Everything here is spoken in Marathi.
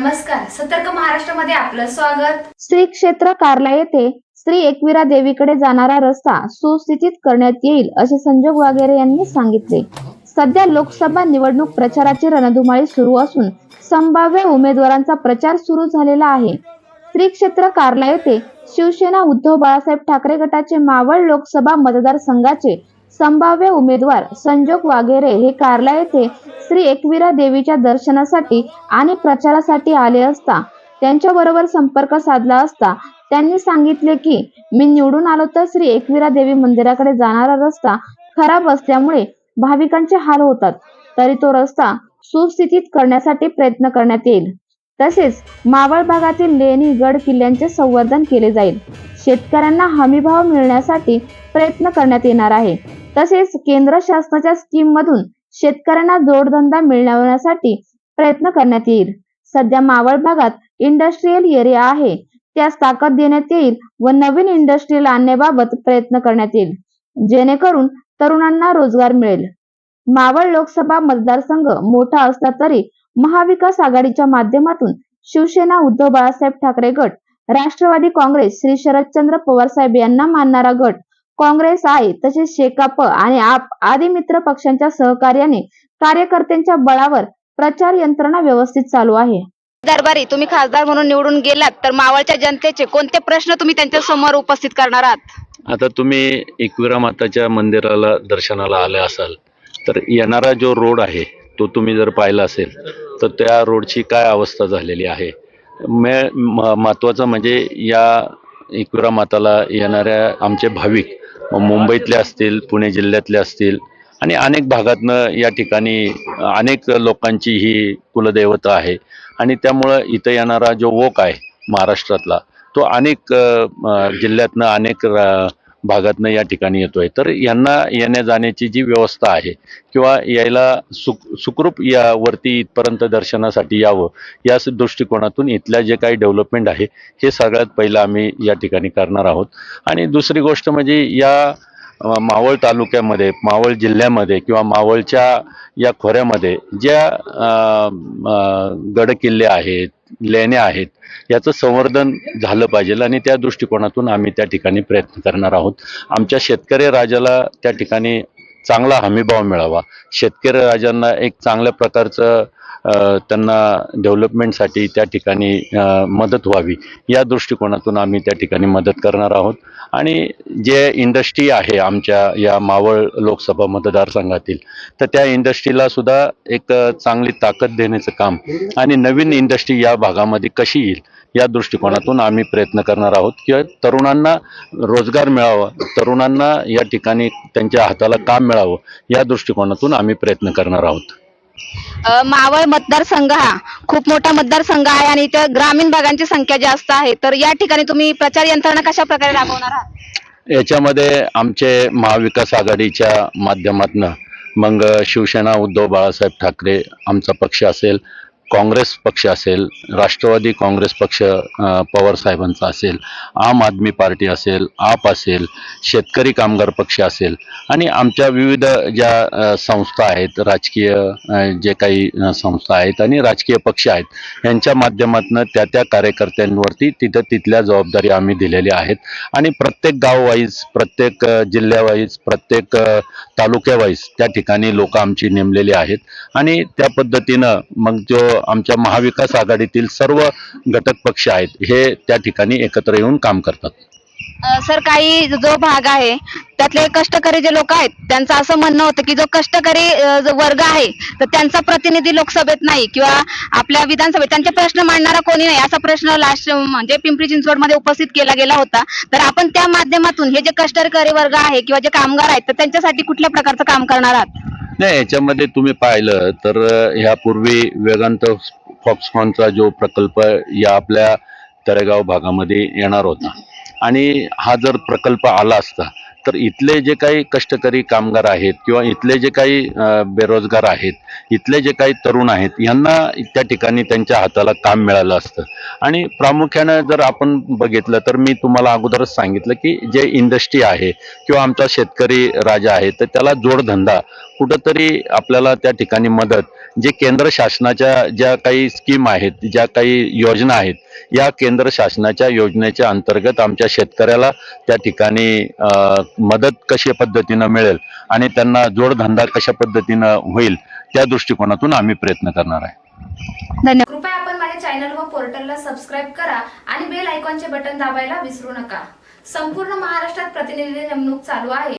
नमस्कार सतर्क महाराष्ट्रामध्ये आपलं स्वागत. श्री क्षेत्र कार्ला येथे श्री एकविरा देवीकडे जाणारा रस्ता सुस्थितीत करण्यात येईल असे संजोग वागेरे यांनी सांगितले. सध्या लोकसभा निवडणूक प्रचाराची रणधुमाळी सुरू असून संभाव्य उमेदवारांचा प्रचार सुरू झालेला आहे. श्री क्षेत्र कार्ला येथे शिवसेना उद्धव बाळासाहेब ठाकरे गटाचे मावळ लोकसभा मतदारसंघाचे संभाव्य उमेदवार संजोग वागेरे हे कारला येथे श्री एकविरा देवीच्या दर्शनासाठी आणि प्रचारासाठी आले असता त्यांच्याबरोबर संपर्क साधला असता त्यांनी सांगितले की मी निवडून आलो तर श्री एकविरा देवी मंदिराकडे जाणारा रस्ता खराब असल्यामुळे भाविकांचे हाल होतात तरी तो रस्ता सुस्थितीत करण्यासाठी प्रयत्न करण्यात येईल. तसेच मावळ भागातील लेणी गड किल्ल्यांचे संवर्धन केले जाईल. शेतकऱ्यांना हमीभाव मिळण्यासाठी प्रयत्न करण्यात येणार आहे. तसेच केंद्र शासनाच्या स्कीम मधून शेतकऱ्यांना जोडधंदा मिळवण्यासाठी प्रयत्न करण्यात येईल. सध्या मावळ भागात इंडस्ट्रीयल एरिया आहे. त्यास ताकद देण्यात येईल व नवीन इंडस्ट्रीयल आणण्याबाबत प्रयत्न करण्यात येईल. जेणेकरून तरुणांना रोजगार मिळेल. मावळ लोकसभा मतदारसंघ मोठा असला तरी महाविकास आघाडीच्या माध्यमातून शिवसेना उद्धव बाळासाहेब ठाकरे गट राष्ट्रवादी काँग्रेस श्री शरदचंद्र पवार साहेब यांना मानणारा गट काँग्रेस आहे तसेच शेकाप आणि आप आदी मित्र पक्षांच्या सहकार्याने कार्यकर्त्यांच्या बळावर प्रचार यंत्रणा व्यवस्थित चालू आहे. दरबारी तुम्ही खासदार म्हणून निवडून गेलात तर मावळच्या जनतेचे कोणते प्रश्न तुम्ही त्यांच्यासमोर उपस्थित करणार आहात? आता तुम्ही एकविरा माताच्या मंदिराला दर्शनाला आले असाल तर येणारा जो रोड आहे तो तुम्ही जर पाहिला असेल तर त्या रोडची काय अवस्था झालेली आहे? मे म- महत्त्वाचं म्हणजे या इक्विरा माताला येणाऱ्या आमचे भाविक मुंबईतले असतील पुणे जिल्ह्यातले असतील आणि अनेक भागातनं या ठिकाणी अनेक लोकांची ही कुलदैवता आहे. आणि त्यामुळं इथं येणारा जो वोक आहे महाराष्ट्रातला तो अनेक जिल्ह्यातनं अनेक रा- भागातनं या ठिकाणी येतोय. तर यांना येण्या जाण्याची जी व्यवस्था आहे किंवा यायला सुख सुखरूप यावरती इथपर्यंत दर्शनासाठी यावं या दृष्टिकोनातून इथल्या जे काही डेव्हलपमेंट आहे हे सगळ्यात पहिलं आम्ही या ठिकाणी करणार आहोत. आणि दुसरी गोष्ट म्हणजे या मावळ तालुक्यामध्ये मावळ जिल्ह्यामध्ये किंवा मावळच्या या खोऱ्यामध्ये ज्या गडकिल्ले आहेत लेण्या आहेत याचं संवर्धन झालं पाहिजे आणि त्या दृष्टिकोनातून आम्ही त्या ठिकाणी प्रयत्न करणार आहोत. आमच्या शेतकरी राजाला त्या ठिकाणी चांगला हमीभाव मिळावा. शेतकरी राजांना एक चांगल्या प्रकारचं त्यांना डेव्हलपमेंटसाठी त्या ठिकाणी मदत व्हावी. या दृष्टिकोनातून आम्ही त्या ठिकाणी मदत करणार आहोत. आणि जे इंडस्ट्री आहे आमच्या या मावळ लोकसभा मतदारसंघातील तर त्या इंडस्ट्रीला सुद्धा एक चांगली ताकद देण्याचं काम आणि नवीन इंडस्ट्री या भागामध्ये कशी येईल या दृष्टिकोनातून आम्ही प्रयत्न करणार आहोत. किंवा तरुणांना रोजगार मिळावा तरुणांना या ठिकाणी त्यांच्या हाताला काम मिळावं या दृष्टिकोनातून आम्ही प्रयत्न करणार आहोत. मावळ मतदारसंघ हा खूप मोठा मतदारसंघ आहे आणि इथं ग्रामीण भागांची संख्या जास्त आहे. तर या ठिकाणी तुम्ही प्रचार यंत्रणा कशा प्रकारे राबवणार आहात? याच्यामध्ये आमचे महाविकास आघाडीच्या माध्यमातनं मग शिवसेना उद्धव बाळासाहेब ठाकरे आमचा पक्ष असेल काँग्रेस पक्ष असेल राष्ट्रवादी काँग्रेस पक्ष पवारसाहेबांचा पवार साहेबांचा असेल आम आदमी पार्टी असेल आप असेल शेतकरी कामगार पक्ष असेल आणि आमच्या विविध ज्या संस्था आहेत राजकीय जे काही संस्था आहेत आणि राजकीय पक्ष आहेत यांच्या माध्यमातून त्या त्या कार्यकर्त्यांवरती तिथं तिथल्या जबाबदारी आम्ही दिलेल्या आहेत. आणि प्रत्येक गाव वाईज प्रत्येक जिल्ह्यावाईज प्रत्येक तालुक्यावाईज त्या ठिकाणी लोक आमची नेमलेली आहेत. आणि त्या पद्धतीनं मग जो आमच्या महाविकास आघाडीतील सर्व घटक पक्ष आहेत हे त्या ठिकाणी एकत्र येऊन काम करतात. सर काही जो भाग आहे त्यातले कष्टकरी जे लोक आहेत त्यांचं असं म्हणणं होतं की जो कष्टकरी जो वर्ग आहे तर त्यांचा प्रतिनिधी लोकसभेत नाही किंवा आपल्या विधानसभेत त्यांचे प्रश्न मांडणारा कोणी नाही असा प्रश्न लास्ट म्हणजे पिंपरी चिंचवडमध्ये उपस्थित केला गेला होता. तर आपण त्या माध्यमातून हे जे कष्टकरी वर्ग आहे किंवा जे कामगार आहेत तर त्यांच्यासाठी कुठल्या प्रकारचं काम करणार आहात? नाही याच्यामध्ये तुम्ही पाहिलं तर ह्यापूर्वी वेगांत फॉक्सकॉनचा जो प्रकल्प या आपल्या तळेगाव भागामध्ये येणार होता. आणि हा जर प्रकल्प आला असता तर इथले जे काही कष्टकरी कामगार आहेत किंवा इथले जे काही बेरोजगार आहेत इथले जे काही तरुण आहेत यांना त्या ठिकाणी त्यांच्या हाताला काम मिळालं असतं. आणि प्रामुख्यानं जर आपण बघितलं तर मी तुम्हाला अगोदरच सांगितलं की जे इंडस्ट्री आहे किंवा आमचा शेतकरी राजा आहे तर त्याला जोडधंदा कुठंतरी आपल्याला त्या ठिकाणी मदत जे केंद्र शासनाच्या ज्या काही स्कीम आहेत ज्या काही योजना आहेत या केंद्र शासनाच्या योजनेच्या अंतर्गत आमच्या शेतकऱ्याला त्या ठिकाणी मदत कशा पद्धतीनं मिळेल आणि त्यांना जोडधंदा कशा पद्धतीनं होईल त्या दृष्टिकोनातून आम्ही प्रयत्न करणार आहे. धन्यवाद. कृपया आपण माझ्या चॅनल व पोर्टलला सबस्क्राईब करा आणि बेल आयकॉनचे बटन दाबायला विसरू नका. संपूर्ण महाराष्ट्रात प्रतिनिधी नेमणूक चालू आहे.